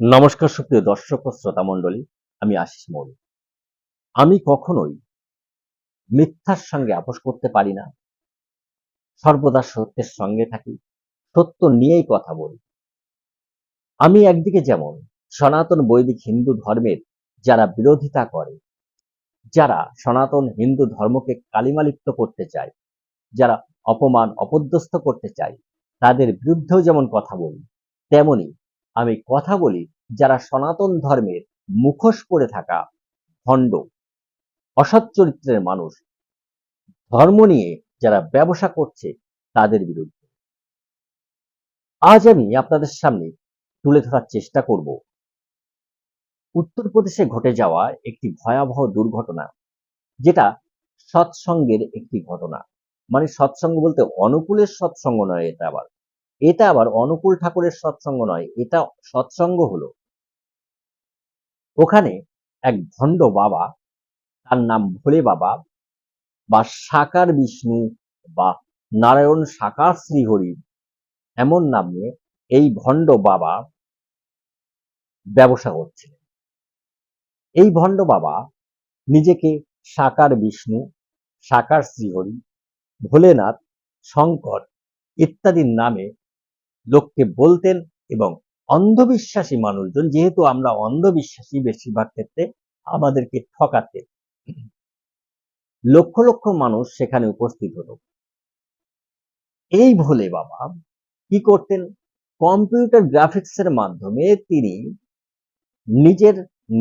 নমস্কার সুপ্রিয় দর্শক ও শ্রোতা মণ্ডলী, আমি আশিস মৌলিক আমি কখনোই মিথ্যার সঙ্গে আপোষ করতে পারি না, সর্বদা সত্যের সঙ্গে থাকি, সত্য নিয়েই কথা বলি। আমি একদিকে যেমন সনাতন বৈদিক হিন্দু ধর্মের যারা বিরোধিতা করে, যারা সনাতন হিন্দু ধর্মকে কালিমালিপ্ত করতে চায়, যারা অপমান অপদস্থ করতে চায়, তাদের বিরুদ্ধেও যেমন কথা বলি, তেমনি আমি কথা বলি যারা সনাতন ধর্মের মুখোশ পরে থাকা ভণ্ড, অসৎ চরিত্রের মানুষ। ধর্ম নিয়ে যারা ব্যবসা করছে তাদের বিরুদ্ধে। আজ আমি আপনাদের সামনে তুলে ধরার চেষ্টা করব। উত্তরপ্রদেশে ঘটে যাওয়া একটি ভয়াবহ দুর্ঘটনা, যেটা সৎসঙ্গের একটি ঘটনা। মানে সৎসঙ্গ বলতে অনুকূলের সৎসঙ্গ নয় এটা আবার। এটা আবার অনুকূল ঠাকুরের সৎসঙ্গ নয়, এটা সৎসঙ্গ হলো। ওখানে এক ভণ্ড বাবা, তার নাম ভোলে বাবা, বা সাকার বিষ্ণু, বা নারায়ণ সাকার শ্রীহরি, এমন নামে এই ভণ্ড বাবা ব্যবসা করছিলেন। এই ভণ্ড বাবা নিজেকে সাকার বিষ্ণু, সাকার শ্রীহরি, ভোলেনাথ, শঙ্কর ইত্যাদির নামে লোককে বলতেন এবং অন্ধবিশ্বাসী মানুষজন, যেহেতু আমরা অন্ধবিশ্বাসী বেশিরভাগ ক্ষেত্রে আমাদেরকে ঠকাতেন। লক্ষ লক্ষ মানুষ সেখানে উপস্থিত হতো এই ভোলে বাবা কি করতেন? কম্পিউটার গ্রাফিক্স এর মাধ্যমে তিনি নিজের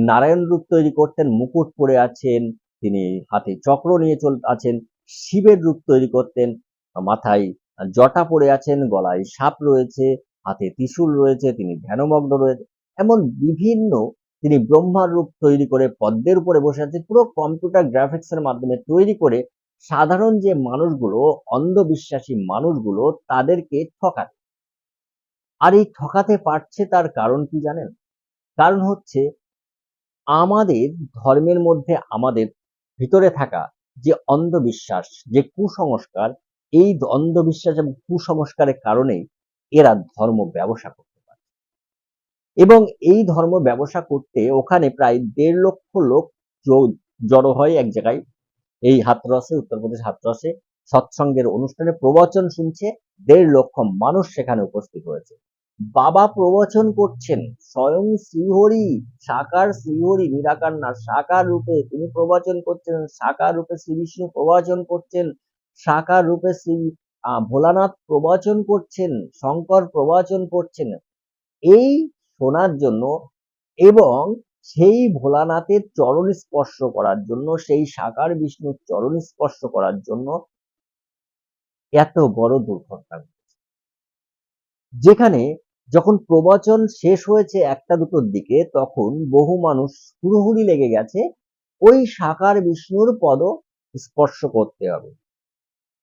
নারায়ণ রূপ তৈরি করতেন, মুকুট পরে আছেন, তিনি হাতে চক্র নিয়ে চল, আছেন, শিবের রূপ তৈরি করতেন, মাথায় জটা পরে আছেন, গলায় সাপ রয়েছে, হাতে ত্রিশূল রয়েছে, তিনি ধ্যানমগ্ন রয়েছে। এমন বিভিন্ন তিনি ব্রহ্মার রূপ তৈরি করে পদ্মের উপরে বসে আছে পুরো কম্পিউটার গ্রাফিক্স এর মাধ্যমে তৈরি করে সাধারণ যে মানুষগুলো, অন্ধবিশ্বাসী মানুষগুলো, তাদেরকে ঠকাতে। আর এই ঠকাতে পারছে তার কারণ কি জানেন? কারণ হচ্ছে আমাদের ধর্মের মধ্যে আমাদের ভিতরে থাকা যে অন্ধবিশ্বাস, যে কুসংস্কার এই অন্ধবিশ্বাস এবং কুসংস্কারের কারণেই এরা ধর্ম ব্যবসা করতে পারে। এবং এই ধর্ম ব্যবসা করতে ওখানে প্রায় দেড় লক্ষ লোক জড়ো হয় এক জায়গায়। এই হাতরসে উত্তরপ্রদেশ হাতরসে সৎসঙ্গের অনুষ্ঠানে প্রবচন শুনছে দেড় লক্ষ মানুষ সেখানে উপস্থিত হয়েছে। বাবা প্রবচন করছেন, স্বয়ং শ্রীহরি, সাকার শ্রীহরি নিরাকার না সাকার রূপে তিনি প্রবচন করছেন, সাকার রূপে শ্রী বিষ্ণু প্রবচন করছেন সাকার রূপে শ্রী ভোলানাথ প্রবচন করছেন, শঙ্কর প্রবচন করছেন। এই শোনার জন্য এবং সেই ভোলানাথের চরণ স্পর্শ করার জন্য, সেই সাকার বিষ্ণুর চরণ স্পর্শ করার জন্য এত বড় দুর্ঘটনা যেখানে যখন প্রবচন শেষ হয়েছে একটা দুটোর দিকে, তখন বহু মানুষ হুড়োহুড়ি লেগে গেছে, ওই সাকার বিষ্ণুর পদ স্পর্শ করতে হবে।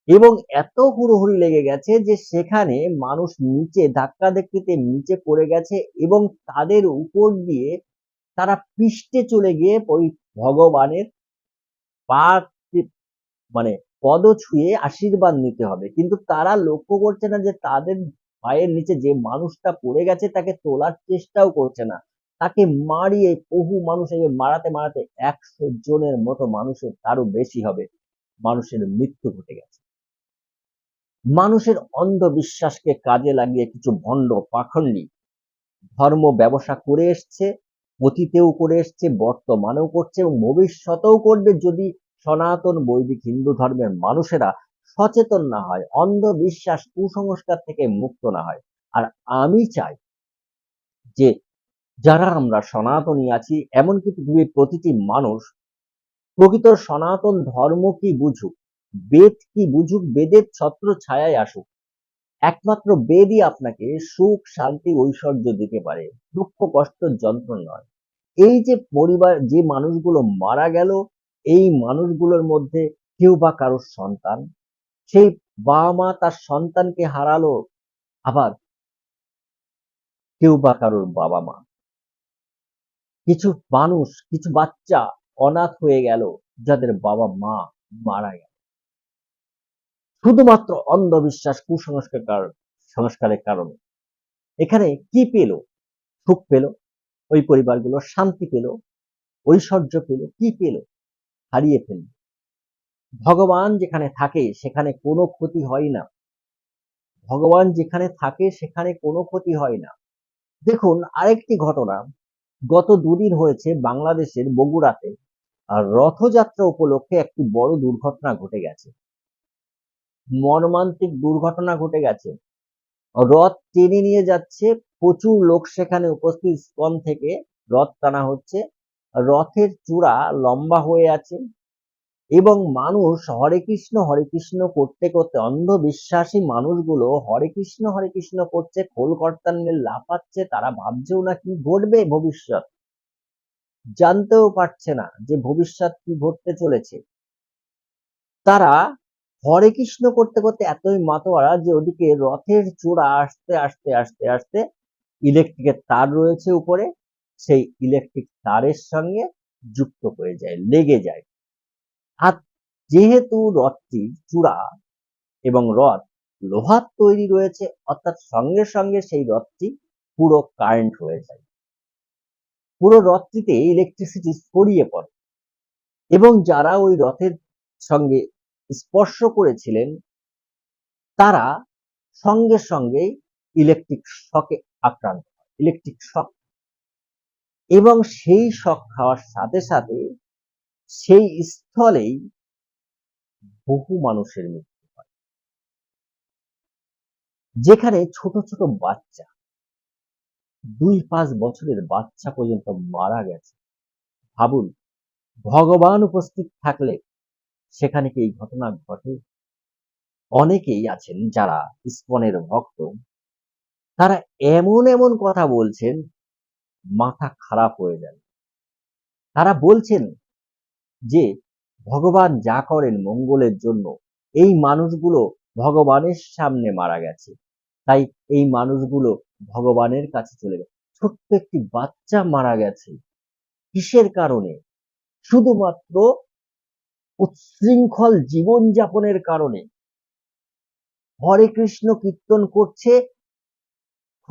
এবং এত হুড়োহুড়ি লেগে গেছে যে সেখানে মানুষ নিচে ধাক্কা ধাক্কিতে নিচে পড়ে গেছে এবং তাদের উপর দিয়ে তারা পৃষ্ঠে চলে গিয়ে ওই ভগবানের পা মানে পদ ছুঁয়ে আশীর্বাদ নিতে হবে। কিন্তু তারা লক্ষ্য করছে না যে তাদের পায়ের নিচে যে মানুষটা পড়ে গেছে তাকে তোলার চেষ্টাও করছে না। তাকে মারিয়ে বহু মানুষ মারাতে মারাতে একশো জনের মতো মানুষের তারও বেশি হবে। মানুষের মৃত্যু ঘটে গেছে। মানুষের অন্ধবিশ্বাসকে কাজে লাগিয়ে কিছু ভণ্ড পাখণ্ডী ধর্ম ব্যবসা করে এসছে, অতীতেও করে এসছে, বর্তমানেও করছে এবং ভবিষ্যতেও করবে যদি সনাতন বৈদিক হিন্দু ধর্মের মানুষেরা সচেতন না হয়, অন্ধবিশ্বাস কুসংস্কার থেকে মুক্ত না হয়। আর আমি চাই যে যারা আমরা সনাতনী আছি, এমনকি পৃথিবীর প্রতিটি মানুষ প্রকৃত সনাতন ধর্ম কি বুঝুক বেদ কি বুঝুক, বেদের ছত্র ছায়ায় আসুক। একমাত্র বেদই আপনাকে সুখ, শান্তি, ঐশ্বর্য দিতে পারে, দুঃখ, কষ্ট, যন্ত্রণা নয়। এই যে পরিবার, যে মানুষগুলো মারা গেল, এই মানুষগুলোর মধ্যে কেউ বা কারোর সন্তান। সেই বাবা মা তার সন্তানকে হারালো, আবার কেউ বা কারোর বাবা মা কিছু মানুষ, কিছু বাচ্চা অনাথ হয়ে গেল, যাদের বাবা মা মারা গেল। শুধুমাত্র অন্ধবিশ্বাস কুসংস্কার সংস্কারের কারণে। এখানে কি পেল? সুখ পেল? ওই পরিবারগুলো শান্তি পেল? ঐশ্বর্য পেল? কি পেল? হারিয়ে ফেলল। ভগবান যেখানে থাকে, সেখানে কোনো ক্ষতি হয় না। ভগবান যেখানে থাকে, সেখানে কোনো ক্ষতি হয় না। দেখুন, আরেকটি ঘটনা গত দুদিন হয়েছে বাংলাদেশের বগুড়াতে, আর রথযাত্রা উপলক্ষে একটি বড় দুর্ঘটনা ঘটে গেছে। মর্মান্তিক দুর্ঘটনা ঘটে গেছে। রথ টেনে নিয়ে যাচ্ছে প্রচুর লোক সেখানে উপস্থিত। স্কন থেকে রথ টানা হচ্ছে। রথের চূড়া লম্বা হয়ে আছে এবং মানুষ হরে কৃষ্ণ হরে কৃষ্ণ করতে করতে অন্ধবিশ্বাসী মানুষগুলো হরে কৃষ্ণ হরে কৃষ্ণ করছে, খোল কর্তান নিয়ে লাফাচ্ছে, তারা ভাবছেও না কি ঘটবে ভবিষ্যৎ। জানতেও পারছে না যে ভবিষ্যৎ কি ঘটতে চলেছে। তারা হরে কৃষ্ণ করতে করতে এতই মাতোয়ারা যে ওদিকে রথের চূড়া আসতে আসতে আসতে আসতে ইলেকট্রিকের তার রয়েছে উপরে, সেই ইলেকট্রিক তারের সঙ্গে যুক্ত হয়ে যায়, লেগে যায়। আর যেহেতু রথটি চূড়া এবং রথ লোহার তৈরি রয়েছে, অর্থাৎ সঙ্গে সঙ্গে সেই রথটি পুরো কারেন্ট হয়ে যায়। পুরো রথটিতে ইলেকট্রিসিটি ছড়িয়ে পড়ে এবং যারা ওই রথের সঙ্গে স্পর্শ করেছিলেন তারা সঙ্গে সঙ্গেই ইলেকট্রিক শকে আক্রান্ত ইলেকট্রিক শক এবং সেই শক খাওয়ার সাথে সাথে সেই স্থলেই বহু মানুষের মৃত্যু হয়। যেখানে ছোট ছোট বাচ্চা, দুই পাঁচ বছরের বাচ্চা পর্যন্ত মারা গেছে। ভাবুন, ভগবান উপস্থিত থাকলে সেখানে কি এই ঘটনা ঘটে? অনেকেই আছেন যারা ইস্কনের ভক্ত। তারা এমন এমন কথা বলছেন, মাথা খারাপ হয়ে যায় তারা বলছেন যে, ভগবান যা করেন মঙ্গলের জন্য, এই মানুষগুলো ভগবানের সামনে মারা গেছে। তাই এই মানুষগুলো ভগবানের কাছে চলে গেছে। ছোট্ট একটি বাচ্চা মারা গেছে। কিসের কারণে? শুধুমাত্র উচ্ছৃঙ্খল জীবনযাপনের কারণে। হরে কৃষ্ণ কীর্তন করছে,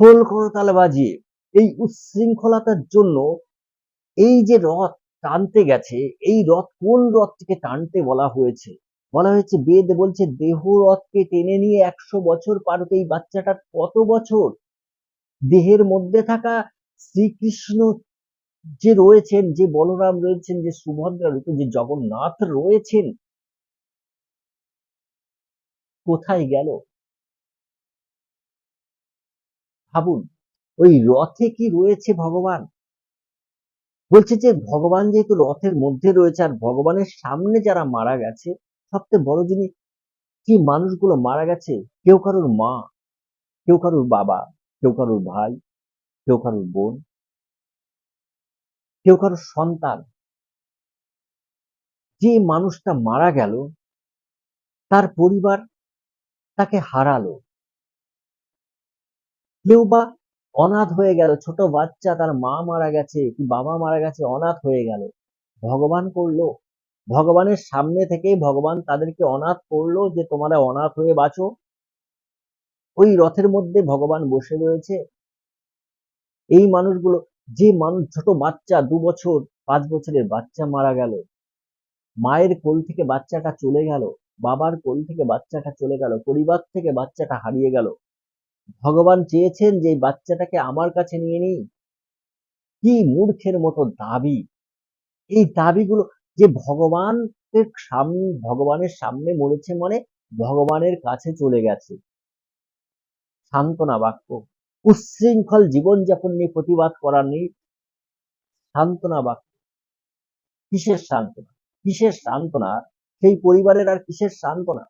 খোল করতাল বাজিয়ে। এই উচ্ছৃঙ্খলতার জন্য এই যে রথ টানতে গেছে, এই রথ কোন রথটিকে টানতে বলা হয়েছে? বলা হয়েছে, বেদ বলছে, দেহ রথকে টেনে নিয়ে একশো বছর পার হতে এই বাচ্চাটার কত বছর? দেহের মধ্যে থাকা শ্রীকৃষ্ণ যে রয়েছেন, যে বলরাম রয়েছেন, যে সুভদ্রা রয়েছেন যে জগন্নাথ রয়েছেন, কোথায় গেল? ভাবুন, ওই রথে কি রয়েছে ভগবান? বলছে যে ভগবান যেহেতু রথের মধ্যে রয়েছে, আর ভগবানের সামনে যারা মারা গেছে, সবচেয়ে বড় জিনিস কি মানুষগুলো মারা গেছে? কেউ কারোর মা, কেউ কারোর বাবা, কেউ কারোর ভাই, কেউ কারোর বোন। কেউ কারোর সন্তান। যে মানুষটা মারা গেল, তার পরিবার তাকে হারালো। কেউ বা অনাথ হয়ে গেল, ছোট বাচ্চা, তার মা মারা গেছে কি বাবা মারা গেছে, অনাথ হয়ে গেল। ভগবান করল। ভগবানের সামনে থেকে ভগবান তাদেরকে অনাথ করল যে, তোমরা অনাথ হয়ে বাঁচো। ওই রথের মধ্যে ভগবান বসে রয়েছে। এই মানুষগুলো যে মানুষ ছোট বাচ্চা দু বছর, পাঁচ বছরের বাচ্চা মারা গেল, মায়ের কোল থেকে বাচ্চাটা চলে গেল, বাবার কোল থেকে বাচ্চাটা চলে গেল, পরিবার থেকে বাচ্চাটা হারিয়ে গেল। ভগবান চেয়েছেন যে বাচ্চাটাকে আমার কাছে নিয়ে নিই। কি মূর্খের মতো দাবি। এই দাবিগুলো যে ভগবানের সামনে ভগবানের সামনে মরেছে মানে ভগবানের কাছে চলে গেছে। সান্ত্বনা বাক্য। উচ্ছৃঙ্খল জীবনযাপন নিয়ে প্রতিবাদ করার নেই সান্ত্বনা বাক্য কিসের সান্ত্বনা? কিসের সান্ত্বনা? সেই পরিবারের আর কিসের সান্ত্বনা?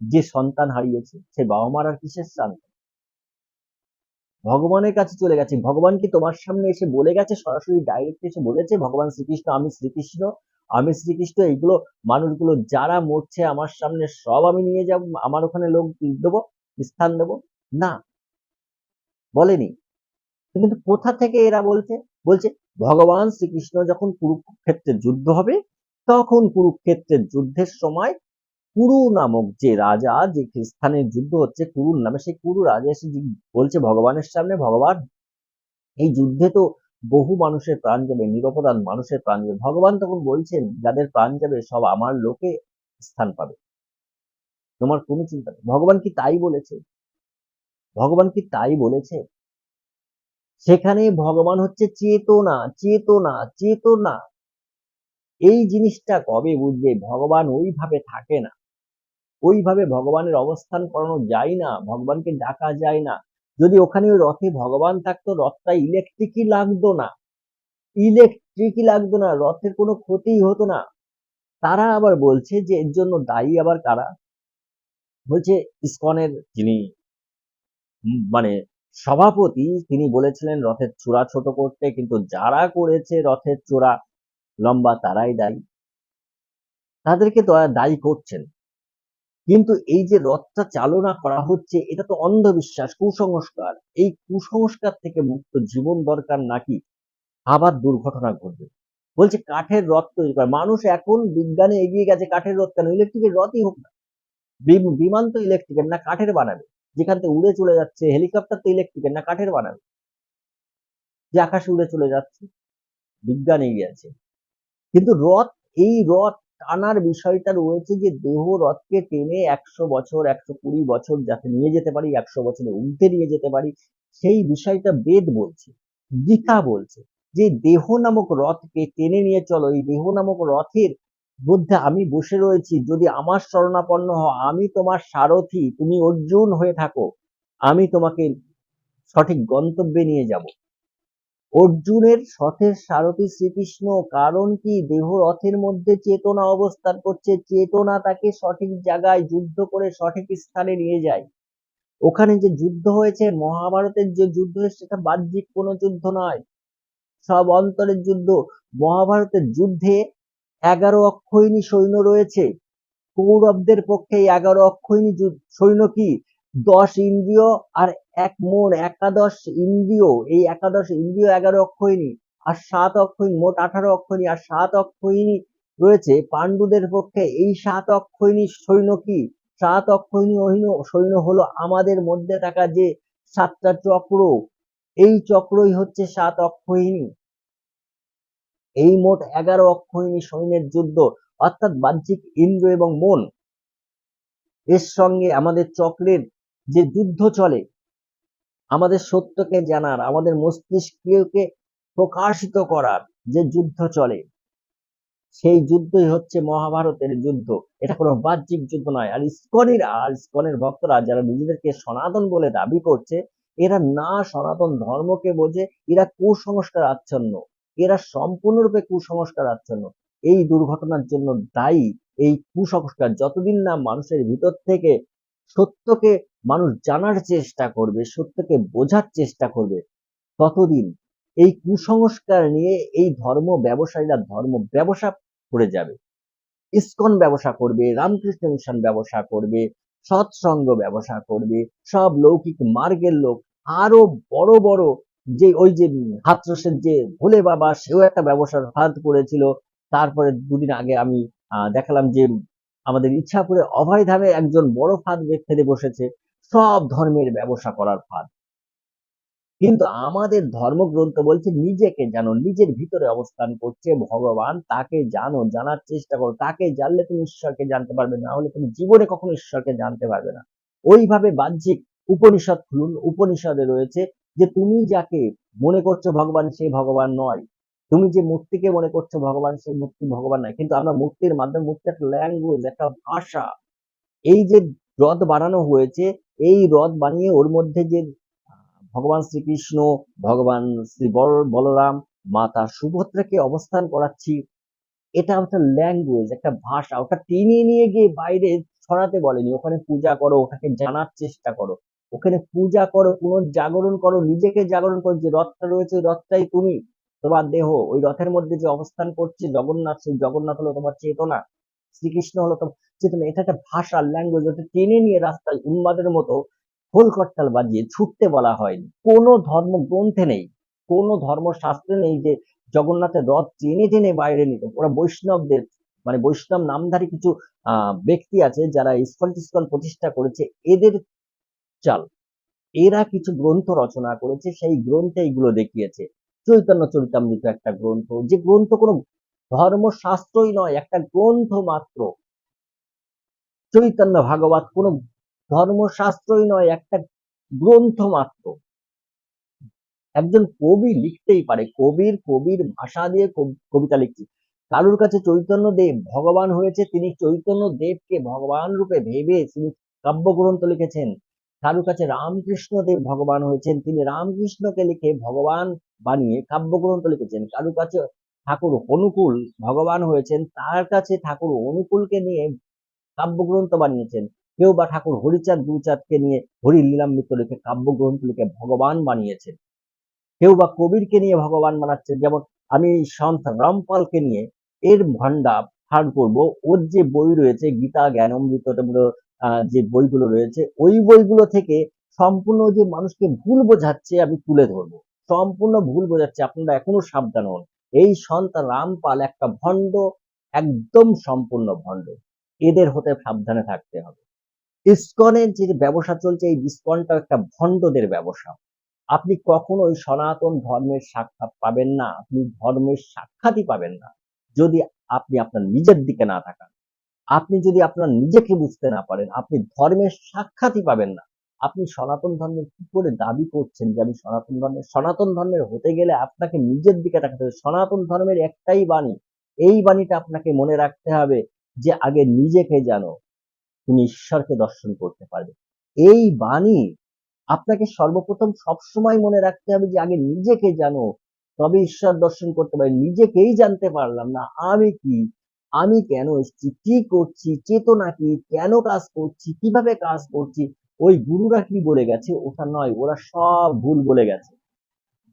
যে সন্তান হারিয়েছে, সে বাবা মার আর কিসের সান্ত্বনা? ভগবানের কাছে চলে গেছে। ভগবান কি তোমার সামনে এসে বলে গেছে? সরাসরি ডাইরেক্ট এসে বলেছে? ভগবান শ্রীকৃষ্ণ, আমি শ্রীকৃষ্ণ। আমি শ্রীকৃষ্ণ, এইগুলো মানুষগুলো যারা মরছে আমার সামনে সব আমি নিয়ে যাব, আমার ওখানে লোক দেবো, স্থান দেবো? না। বলেনি। কিন্তু কোথা থেকে এরা বলছে? বলছে, ভগবান শ্রীকৃষ্ণ যখন কুরুক্ষেত্রের যুদ্ধ হবে, তখন কুরুক্ষেত্রের যুদ্ধের সময় কুরু নামক যে রাজা, যে স্থানের যুদ্ধ হচ্ছে কুরুর নামে সেই কুরু রাজা এসে বলছে ভগবানের সামনে, ভগবান, এই যুদ্ধে তো বহু মানুষের প্রাণ যাবে, নিরপরাধ মানুষের প্রাণ যাবে। ভগবান তখন বলছেন, যাদের প্রাণ যাবে, সব আমার লোকে স্থান পাবে। তোমার কোনো চিন্তা নেই। ভগবান কি তাই বলেছে? ভগবান কি তাই বলেছে? সেখানে ভগবান হচ্ছে চেতনা চেতনা চেতনা। এই জিনিসটা কবে বুঝবে? ভগবান ওইভাবে থাকে না। ওইভাবে ভগবানের অবস্থান করানো যায় না, ভগবানকে ডাকা যায় না। যদি ওখানে ওই রথে ভগবান থাকতো, রথটা ইলেকট্রিকই লাগতো না। ইলেকট্রিকই লাগতো না, রথের কোনো ক্ষতিই হতো না। তারা আবার বলছে যে, এর জন্য দায়ী আবার কারা? বলছে ইসকনের যিনি মানে সভাপতি তিনি বলেছিলেন রথের চূড়া ছোট করতে, কিন্তু যারা করেছে রথের চূড়া লম্বা তারাই দায়ী। তাদেরকে দয়া- করছেন। কিন্তু এই যে রথটা চালনা করা হচ্ছে, এটা তো অন্ধবিশ্বাস, কুসংস্কার। এই কুসংস্কার থেকে মুক্ত জীবন দরকার নাকি? আবার দুর্ঘটনা ঘটবে। বলছে কাঠের রথ তৈরি করা। মানুষ এখন বিজ্ঞানে এগিয়ে গেছে, কাঠের রথ কেন? ইলেকট্রিকের রথই হোক না। বিম- বিমান তো ইলেকট্রিকের না কাঠের বানাবে। যেখান থেকে উড়ে চলে যাচ্ছে হেলিকপ্টার তো ইলেকট্রিকের না, কাঠের বানাবে যে আকাশে উড়ে চলে যাচ্ছে, বিজ্ঞান এগিয়ে আছে। কিন্তু রথ, এই রথ টানার বিষয়টা রয়েছে যে, দেহ রথকে টেনে একশো বছর, একশো কুড়ি বছর যাতে নিয়ে যেতে পারি, একশো বছরে উল্টে নিয়ে যেতে পারি, সেই বিষয়টা বেদ বলছে, গীতা বলছে যে, দেহ নামক রথকে টেনে নিয়ে চলো। এই দেহ নামক রথের মধ্যে আমি বসে রয়েছি। যদি আমার শরণাপন্ন হও, আমি তোমার সারথি। তুমি অর্জুন হয়ে থাকো। আমি তোমাকে সঠিক গন্তব্যে নিয়ে যাব। অর্জুনের রথের সারথী শ্রীকৃষ্ণ, কারণ কি? দেহ রথের মধ্যে চেতনা অবস্থান করছে। চেতনা তাকে সঠিক জায়গায় যুদ্ধ করে সঠিক স্থানে নিয়ে যায়। ওখানে যে যুদ্ধ হয়েছে, মহাভারতের যে যুদ্ধ সেটা বাহ্যিক কোনো যুদ্ধ নয়। সব অন্তরের যুদ্ধ। মহাভারতের যুদ্ধে এগারো অক্ষয়ণী সৈন্য রয়েছে। কৌরবদের পক্ষে এগারো অক্ষয়ণী সৈন্য কি? দশ ইন্দ্রিয় আর এক মন একাদশ ইন্দ্রিয়। এই একাদশ ইন্দ্রিয় এগারো অক্ষয়ণী আর সাত অক্ষয়ণী মোট আঠারো অক্ষয়ণী আর সাত অক্ষয়ণী রয়েছে। পাণ্ডুদের পক্ষে এই সাত অক্ষয়ণী সৈন্য কি? সাত অক্ষয়ণী অহিন সৈন্য হলো আমাদের মধ্যে থাকা যে সাতটা চক্র। এই চক্রই হচ্ছে সাত অক্ষয়ণী এই মোট এগারো অক্ষয়ণী সৈন্যের যুদ্ধ, অর্থাৎ বাহ্যিক ইন্দ্র এবং মন। এর সঙ্গে আমাদের চক্রের যে যুদ্ধ চলে, আমাদের সত্যকে জানার, আমাদের মস্তিষ্ককে প্রকাশিত করার যে যুদ্ধ চলে, সেই যুদ্ধই হচ্ছে মহাভারতের যুদ্ধ। এটা কোনো বাহ্যিক যুদ্ধ নয়। আর ইস্কনের আর ইস্কনের ভক্তরা যারা নিজেদেরকে সনাতন বলে দাবি করছে, এরা না সনাতন ধর্মকে বোঝে, এরা কুসংস্কার আচ্ছন্ন। এরা সম্পূর্ণরূপে কুসংস্কার আচ্ছন্ন এই দুর্ঘটনার জন্য দায়ী এই কুসংস্কার যতদিন না মানুষের ভিতর থেকে সত্যকে মানুষ জানার চেষ্টা করবে, সত্যকে বোঝার চেষ্টা করবে, ততদিন এই কুসংস্কার নিয়ে এই ধর্ম ব্যবসায়ীরা ধর্ম ব্যবসা করে যাবে। ইস্কন ব্যবসা করবে, রামকৃষ্ণ মিশন ব্যবসা করবে, সৎসঙ্গ ব্যবসা করবে, সব লৌকিক মার্গের লোক, আরও বড় বড় যে ওই যে হাতরসের যে ভোলে বাবা, সেও একটা ব্যবসার ফাঁদ করেছিল। তারপরে দুদিন আগে আমি দেখালাম যে আমাদের ইচ্ছাপুরে অভয় ধামে একজন বড় ফাঁদ ফেলে বসেছে, সব ধর্মের ব্যবসা করার ফাঁদ। কিন্তু আমাদের ধর্মগ্রন্থ বলছে, নিজেকে জানো নিজের ভিতরে অবস্থান করছে ভগবান, তাকে জানো জানার চেষ্টা করো। তাকে জানলে তুমি ঈশ্বরকে জানতে পারবে, না হলে তুমি জীবনে কখনো ঈশ্বরকে জানতে পারবে না। ওইভাবে বাহ্যিক উপনিষদ খুলুন, উপনিষদে রয়েছে যে তুমি যাকে মনে করছ ভগবান সেই ভগবান নয়। তুমি যে মূর্তিকে মনে করছ ভগবান সেই মূর্তি ভগবান নয়। কিন্তু আমরা মূর্তির মাধ্যমে, মূর্তি একটা ল্যাঙ্গুয়েজ একটা ভাষা। এই যে রথ বানানো হয়েছে, এই রথ বানিয়ে ওর মধ্যে যে, ভগবান শ্রীকৃষ্ণ, ভগবান শ্রী বল- বলরাম, মাতা সুভদ্রাকে অবস্থান করাচ্ছি, এটা একটা ল্যাঙ্গুয়েজ একটা ভাষা। ওটা টেনে নিয়ে গিয়ে বাইরে ছড়াতে বলেনি। ওখানে পূজা করো, ওটাকে জানার চেষ্টা করো। ওখানে পূজা করো, পুনর্জাগরণ করো, নিজেকে জাগরণ করো, যে রথটা রয়েছে ওই রথটাই তুমি। তোমার দেহ, ওই রথের মধ্যে যে অবস্থান করছে, জগন্নাথ, সেই জগন্নাথ হলো তোমার চেতনা, শ্রীকৃষ্ণ হলো তোমার চেতনা। এটা একটা ভাষা ল্যাঙ্গুয়েজ ওটা টেনে নিয়ে রাস্তায় উন্মাদের মতো খোল করতাল বাজিয়ে ছুটতে বলা হয়নি কোনো ধর্ম গ্রন্থে নেই, কোনো ধর্মশাস্ত্রে নেই যে জগন্নাথের রথ টেনে টেনে বাইরে নিত। ওরা বৈষ্ণবদের মানে বৈষ্ণব নামধারী কিছু ব্যক্তি আছে যারা ইস্কন টিস্কন প্রতিষ্ঠা করেছে। এদের চাল। এরা কিছু গ্রন্থ রচনা করেছে, সেই গ্রন্থে এইগুলো দেখিয়েছে। চৈতন্য চরিতামৃত একটা গ্রন্থ, যে গ্রন্থ কোনো ধর্মশাস্ত্রই নয়, একটা গ্রন্থ মাত্র। চৈতন্য ভাগবত কোনো ধর্মশাস্ত্রই নয়, একটা গ্রন্থ মাত্র। একজন কবি লিখতেই পারে, কবির কবির ভাষা দিয়ে কব- কবিতা লিখছে। কারুর কাছে চৈতন্য দেব ভগবান হয়েছে, তিনি চৈতন্য দেবকে ভগবান রূপে ভেবে তিনি কাব্যগ্রন্থ লিখেছেন। কারুর কাছে রামকৃষ্ণ দেব ভগবান হয়েছেন। তিনি রামকৃষ্ণকে লিখে ভগবান বানিয়ে কাব্যগ্রন্থ লিখেছেন। কারুর কাছে ঠাকুর অনুকূল ভগবান হয়েছেন, তার কাছে ঠাকুর অনুকূলকে নিয়ে কাব্যগ্রন্থ বানিয়েছেন। কেউ বা ঠাকুর হরিচাঁদ, গুরুচাঁদকে নিয়ে হরি লীলামৃত লিখে কাব্যগ্রন্থ লিখে ভগবান বানিয়েছেন। কেউ বা কবিরকে নিয়ে ভগবান বানাচ্ছেন। যেমন আমি সন্ত রামপালকে নিয়ে এর ভান্ডা ফার করব। ওর যে বই রয়েছে, গীতা জ্ঞানমৃত যে বইগুলো রয়েছে, ওই বইগুলো থেকে সম্পূর্ণ যে মানুষকে ভুল বোঝাচ্ছে আমি তুলে ধরবো। সম্পূর্ণ ভুল বোঝাচ্ছে, আপনারা এখনও সাবধান হন। এই সন্ত রামপাল একটা ভণ্ড, একদম সম্পূর্ণ ভণ্ড। এদের হতে সাবধানে থাকতে হবে। ইস্কনের যে ব্যবসা চলছে, এই ইসকনটা একটা ভণ্ডদের ব্যবসা। আপনি কখনোই সনাতন ধর্মের সাক্ষাৎ পাবেন না, আপনি ধর্মের সাক্ষাৎই পাবেন না। যদি আপনি আপনার নিজের দিকে না তাকান আপনি যদি আপনার নিজেকে বুঝতে না পারেন, আপনি ধর্মের সাক্ষাৎই পাবেন না। আপনি সনাতন ধর্মের কি করে দাবি করছেন যে আমি সনাতন ধর্মের সনাতন ধর্মের হতে গেলে আপনাকে নিজের দিকে তাকাতে হবে। সনাতন ধর্মের একটাই বাণী, এই বাণীটা আপনাকে মনে রাখতে হবে যে আগে নিজেকে জানো, তুমি ঈশ্বরকে দর্শন করতে পারবে। এই বাণী আপনাকে সর্বপ্রথম সবসময় মনে রাখতে হবে যে আগে নিজেকে জানো, তবে ঈশ্বর দর্শন করতে পারি। নিজেকেই জানতে পারলাম না, আমি কি আমি কেন এসেছি? কি করছি? চেতনা কি? কেন কাজ করছি? কীভাবে কাজ করছি? ওই গুরুরা কি বলে গেছে? ওটা নয়, ওরা সব ভুল বলে গেছে।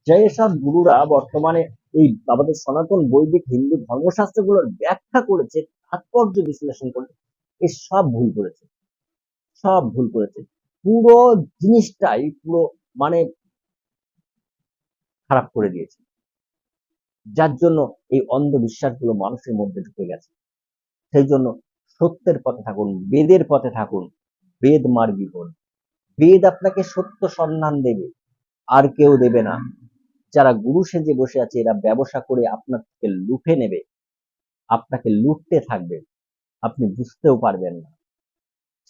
যেসব গুরুরা বর্তমানে এই আমাদের সনাতন বৈদিক হিন্দু ধর্মশাস্ত্রগুলোর ব্যাখ্যা করেছে, তাৎপর্য বিশ্লেষণ করেছে, এ সব ভুল করেছে। সব ভুল করেছে। পুরো জিনিসটাই পুরো মানে খারাপ করে দিয়েছে। যার জন্য এই অন্ধবিশ্বাসগুলো মানুষের মধ্যে ঢুকে গেছে। সেই জন্য সত্যের পথে থাকুন, বেদের পথে থাকুন, বেদ মার্গী হন বেদ আপনাকে সত্য সন্ধান দেবে, আর কেউ দেবে না। যারা গুরু সেজে বসে আছে, এরা ব্যবসা করে আপনার থেকে লুটে নেবে, আপনাকে লুটতে থাকবে, আপনি বুঝতেও পারবেন না।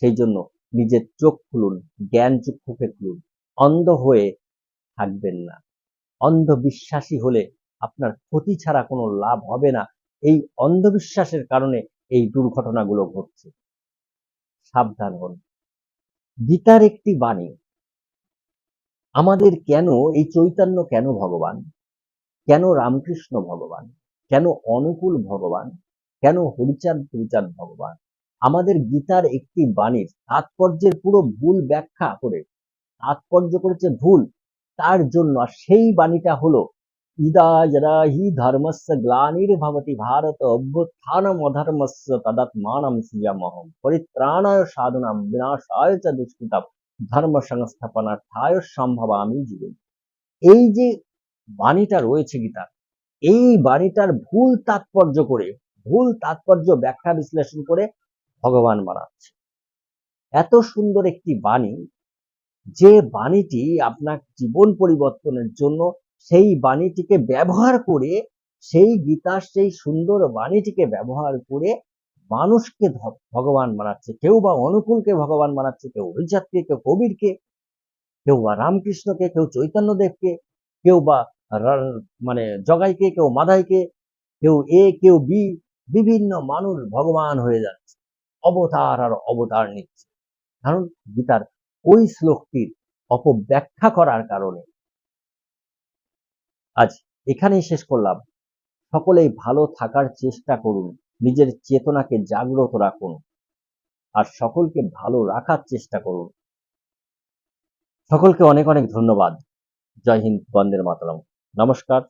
সেই জন্য নিজের চোখ খুলুন, জ্ঞান চক্ষুকে খুলুন, অন্ধ হয়ে থাকবেন না। অন্ধবিশ্বাসী হলে আপনার ক্ষতি ছাড়া কোনো লাভ হবে না। এই অন্ধবিশ্বাসের কারণে এই দুর্ঘটনাগুলো ঘটছে। সাবধান হন। গীতার একটি বাণী, আমাদের কেন, এই চৈতন্য কেন ভগবান? কেন রামকৃষ্ণ ভগবান? কেন অনুকূল ভগবান? কেন হরিচাঁদ হরিচাঁদ ভগবান? আমাদের গীতার একটি বাণীর তাৎপর্যের পুরো ভুল ব্যাখ্যা করে, তাৎপর্য করেছে ভুল, তার জন্য সেই বাণীটা হলো ইদা যদা হি ধর্মস্য গ্লানির্ভবতি ভারত অভ্যুত্থানম অধর্মস্য তদাত্মানম সৃজামহম পরিত্রাণায় সাধনাম বিনাশায় চ দুষ্কৃতাম ধর্ম সংস্থাপনার্থায় সম্ভবামি জীবন এই যে বাণীটা রয়েছে গীতার এই বাণীটার ভুল তাৎপর্য করে, ভুল তাৎপর্য ব্যাখ্যা বিশ্লেষণ করে ভগবান বানাচ্ছে এত সুন্দর একটি বাণী, যে বাণীটি আপনার জীবন পরিবর্তনের জন্য সেই বাণীটিকে ব্যবহার করে, সেই গীতার সেই সুন্দর বাণীটিকে ব্যবহার করে মানুষকে ভগবান বানাচ্ছে। কেউ বা অনুকূলকে ভগবান বানাচ্ছে, কেউ অভিজাতকে, কেউ কবিরকে, কেউ বা রামকৃষ্ণকে, কেউ চৈতন্যদেবকে, কেউ বা মানে জগাইকে, কেউ মাদাইকে, কেউ এ, কেউ বি, বিভিন্ন মানুষ ভগবান হয়ে যাচ্ছে। অবতার আর অবতার নিচ্ছে। কারণ গীতার ওই শ্লোকটির অপব্যাখ্যা করার কারণে আজ এখানেই শেষ করলাম। সকলেই ভালো থাকার চেষ্টা করুন, নিজের চেতনাকে জাগ্রত রাখুন, আর সকলকে ভালো রাখার চেষ্টা করুন। সকলকে অনেক অনেক ধন্যবাদ। জয় হিন্দ বন্দের মাতরম। নমস্কার।